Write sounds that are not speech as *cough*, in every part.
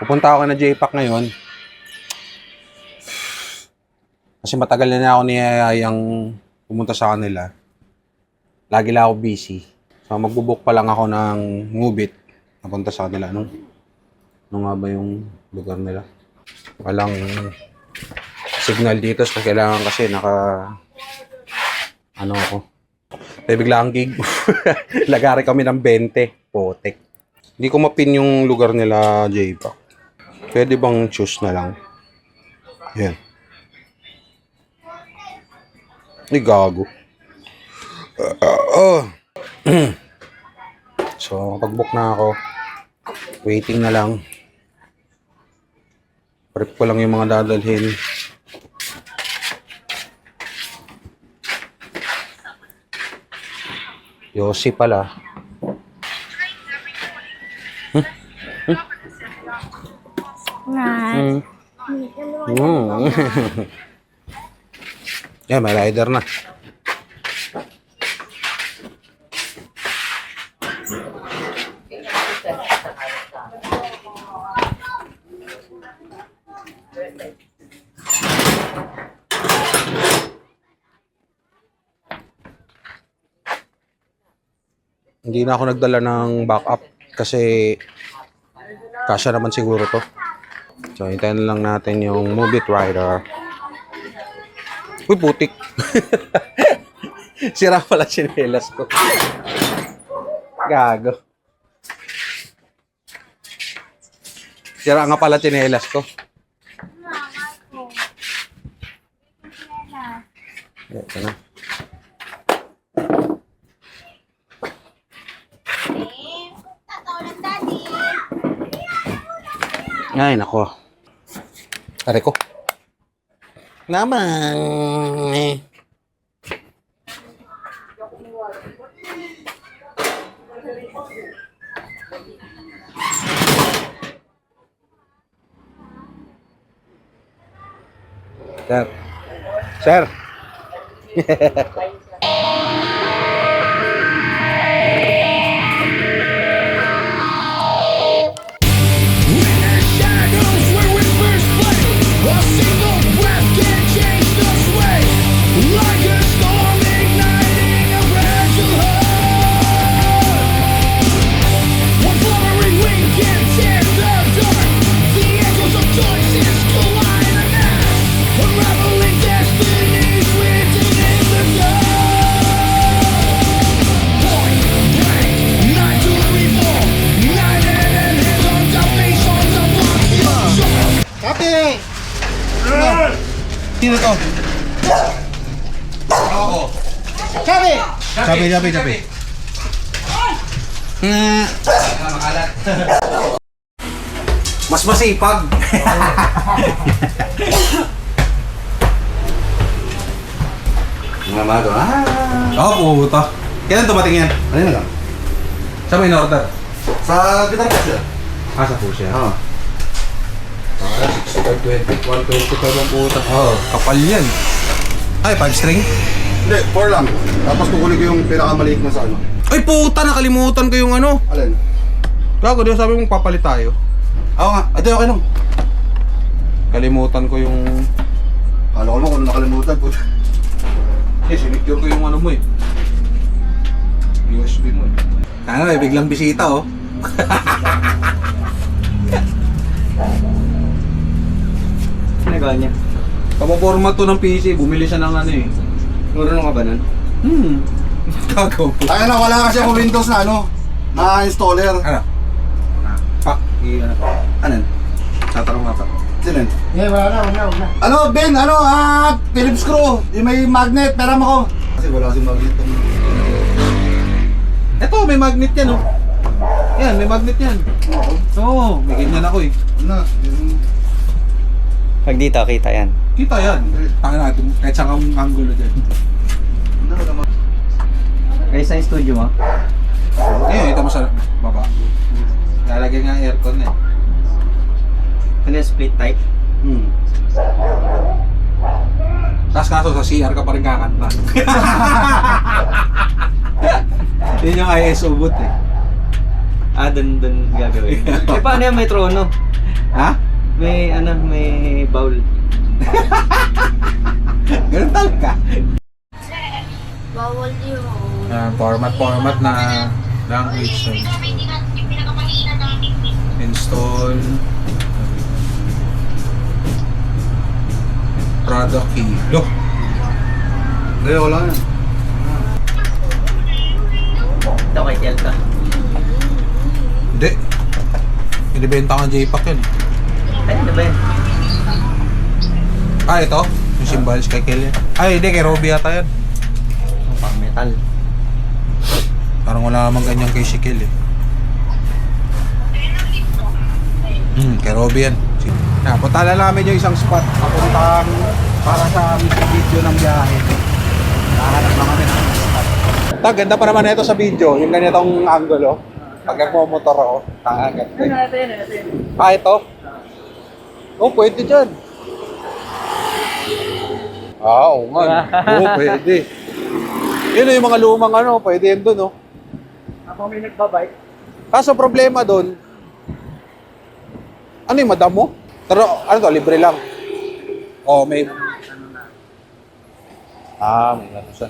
Pupunta ako na J-Pack ngayon. Kasi matagal na na ako niyayayang pumunta sa kanila. Lagi lang ako busy. So magbubook pa lang ako ng Ngubit. Napunta sa kanila. Anong, ano nga ba yung lugar nila? Walang signal dito. So kailangan kasi naka... Ano ako? May bigla ang gig. *laughs* Lagari kami ng 20. Potek. Hindi ko mapin yung lugar nila, J-Pack. Pwede bang choose na lang? Yan. Ay, gago. Ah, ah. *clears throat* so, pag-book na ako. Waiting na lang. Prep ko lang yung mga dadalhin. Yossi pala. Nga. Mm. Mm. *laughs* yeah, may rider na. Hindi na ako nagdala ng backup kasi kasya naman siguro to. So, hintayin lang natin yung Move It Rider. Uy, putik. *laughs* Sira pala sinelas ko. Gago. Sira nga pala sinelas ko. Ito na. Ay, nako. Tari ko. Naman. Sir. Sir. *laughs* Kape! Sino to? Ako. Kape! Kape, kape, kape. Nga. Mas masipag. *laughs* Mga mago. Ah! Oh, puta. Kailan tumating yan? Ano na lang? Sa may order? Sa guitar ka siya? Ah, sa po siya. Oo. Ah, 65, 20, 125 ang puta. Oh, kapal yan. Ay, 5 string? Hindi, 4 lang. Tapos kukunin ko yung pinakamaliit na sa ano. Ay, puta, nakalimutan ko yung ano. Alin? Gago, di ba sabi mong papalit tayo? Ako nga. Ito okay lang. Kalimutan ko yung... Kala ko naman kung nakalimutan po. Eh, sinecure ko yung ano mo eh. USB mo eh. Ano eh, biglang bisita oh. *laughs* Nagawa niya. Kapapormat to ng PC, bumili siya ng ano eh. Marunong ka ba nun? Hmm. *laughs* Gagaw po. Kaya na, wala kasi ako Windows na ano. Na installer. Ano? Ah, pak. I, ano? Anan? Tatanong nga pa. Sino yun? Eh, wala na, wala na, wala. Ano, Ben? Ano, ah, Phillips screw. Yung may magnet. Pera mo ko. Kasi wala kasi magnet. Eto, may magnet yan oh. Yan, may magnet yan. Oo. Oo, may ganyan ako eh. Na, yung... Pag dito, kita yan. Kita yan. Tanga natin, kahit saan kang angulo dyan. Guys, sa studio mo? Ngayon, ito mo sa baba. Lalagyan nga aircon eh. Ano yung split type? Hmm. Tapos kaso sa CR ka pa rin kakanta. *laughs* Yun yung ISO boot eh. Ah, dun, dun gagawin. *laughs* eh, paano yan? May trono. Ha? May, ano, may bowl. *laughs* Ganun talaga. Bawal yun. Ah, format, format na language. So, install. Product key. Look. Hindi, wala yan. Ito kay Kelta. Hindi. Binibenta ka JPAC yan. Ay, ano ba yan? Ah, ito? Yung symbols kay Kelly. Ay, hindi. Kay Robby yata yan. Ang pang metal. Parang wala namang ganyan kay si Kelly. Hmm, kay Robby yan. Na, punta na namin yung isang spot. Papuntang para sa video ng biyahe. Nahanap lang kami ng spot. Tag, ganda pa naman ito sa video. Yung ganitong angulo. Pag nagmumotor ako. Tanga, ganda. Ah, ito? Oh, pwede dyan. Ah, oo nga. Oo, *laughs* pwede. Yun yung mga lumang ano, pwede yun dun, oh. Ako may nagbabike. Kaso problema doon, ano yung madam mo? Pero ano to, libre lang. Oh, may... Ah, may siya.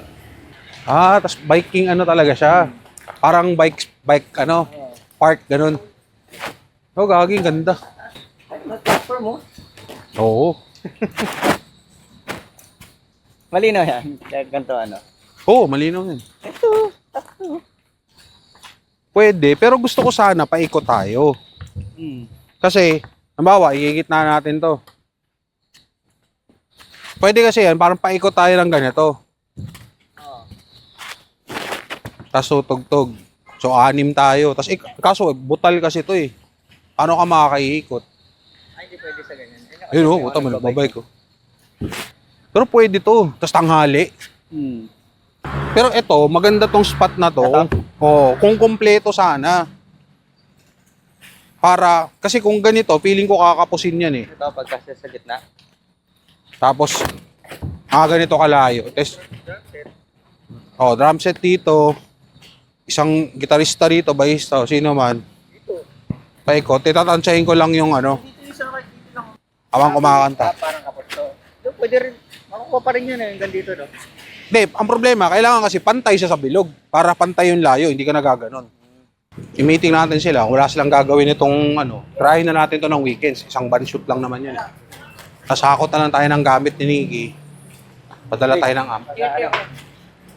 Ah, tas biking ano talaga siya. Parang bike, bike ano, park, ganun. Oh, gaging ganda. Platform mo? Oo. *laughs* Malinaw yan. Ganito ano. Oo, malinaw yun. Pwede, pero gusto ko sana paikot tayo. Hmm. Kasi, halimbawa, igigit na natin to. Pwede kasi yan, parang paikot tayo ng ganito. Tapos tutugtog. So, anim tayo. Tapos, ik- kaso, butal kasi to eh. Paano ka makakaikot? Pwede sa ganyan. Ayun oh, buta mo, nagbabay ko. Pero pwede to. Tapos tanghali. Hmm. Pero ito, maganda tong spot na to. Oh, kung kumpleto sana. Para, kasi kung ganito, feeling ko kakapusin yan eh. Ito, pagkasya sa gitna. Tapos, ah, ganito kalayo. Tapos, oh, drum set dito. Isang gitarista rito, bahista, o sino man. Paikot. Titatansyahin ko lang yung ano, awang kumakanta. parang kapot to. Doon, pwede rin. Makukuha pa rin yun eh, hanggang dito, no? Hindi, ang problema, kailangan kasi pantay siya sa bilog. Para pantay yung layo, hindi ka nagaganon. I-meeting natin sila, wala silang gagawin itong ano, try na natin to ng weekends. Isang ban shoot lang naman yun. eh. Tapos hakot na lang tayo ng gamit ni Nikki. Padala tayo ng amp.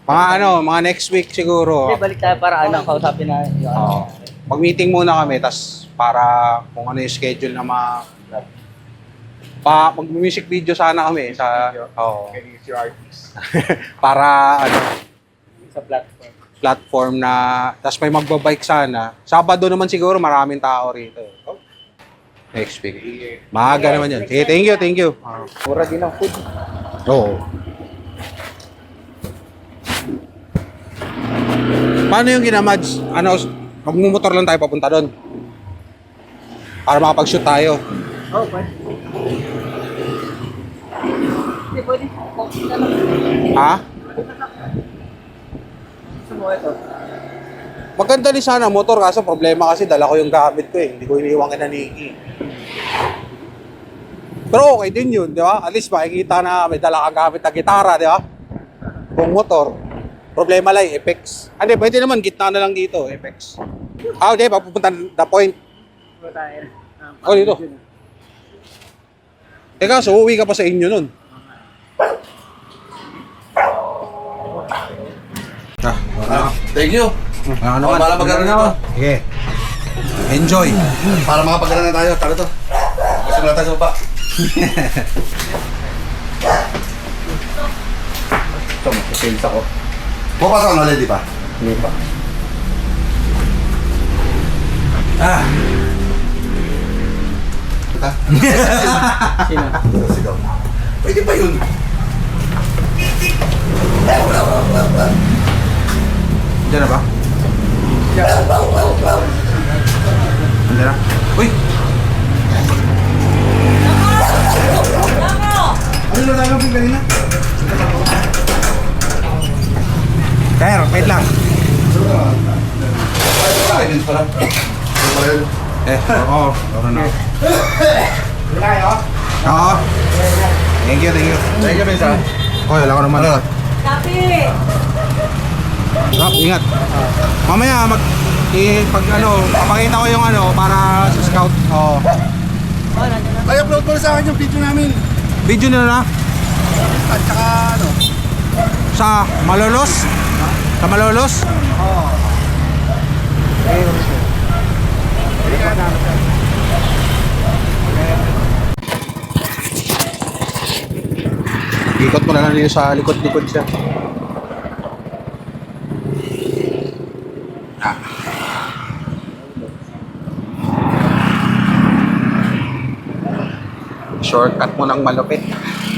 Mga ano, mga next week siguro. Hindi, balik tayo para ano, kausapin na ano. Oo. Mag-meeting muna kami, tas para kung ano yung schedule na ma... Pa, mag-music video sana kami sa... Oo. *laughs* para ano, sa platform. platform na tas may magbabike sana. Sabado naman siguro maraming tao rito. Next week. Maaga naman yan. Sige, thank you, thank you. Mura din ang food. Oo. Paano yung ginamads? Ano, magmumotor lang tayo papunta doon. Para makapag-shoot tayo. Oh, pwede. Hindi, pwede. Ha? Maganda din sana motor kaso problema kasi dala ko yung gamit ko eh. Hindi ko iniwan kina Nikki. Pero okay din yun, di ba? At least makikita na may dala kang gamit na gitara, di ba? Kung motor. Problema lang, Apex. Ah, Hindi, pwede naman, gitna na lang dito, Apex. Ah, hindi, papupunta the point. Tayo. Oh, dito. Teka, so uwi ka pa sa inyo nun. Ah, Ah, thank you. ah, Oh, para magkaroon nito. Sige. Enjoy. Para makapagana na tayo. Tara to. Gusto na tayo sa baba. Ito, mag-sales ako. Pupasok ka na ulit, di ba? Hindi pa. Ah. Kita? Sino? *laughs* Sigaw. Pwede pa yun. Diyan na ba? Diyan na? Uy! Ano na tayo ng kanina? Kaya, wait lang. Yun pala? Eh, oo. Meron na. Oo. Thank you, thank you. Thank you, Minsan. Okay, wala ko naman. Tapi! Rob, ingat. Mamaya, mag... Eh, pag ano, papakita ko yung ano, para sa scout. Oo. Ay, upload mo sa akin yung video namin. Video na na. At saka ano. Sa Malolos? Sa Malolos? Ikot mo na lang dito sa likod-likod siya. Shortcut mo ng malupit.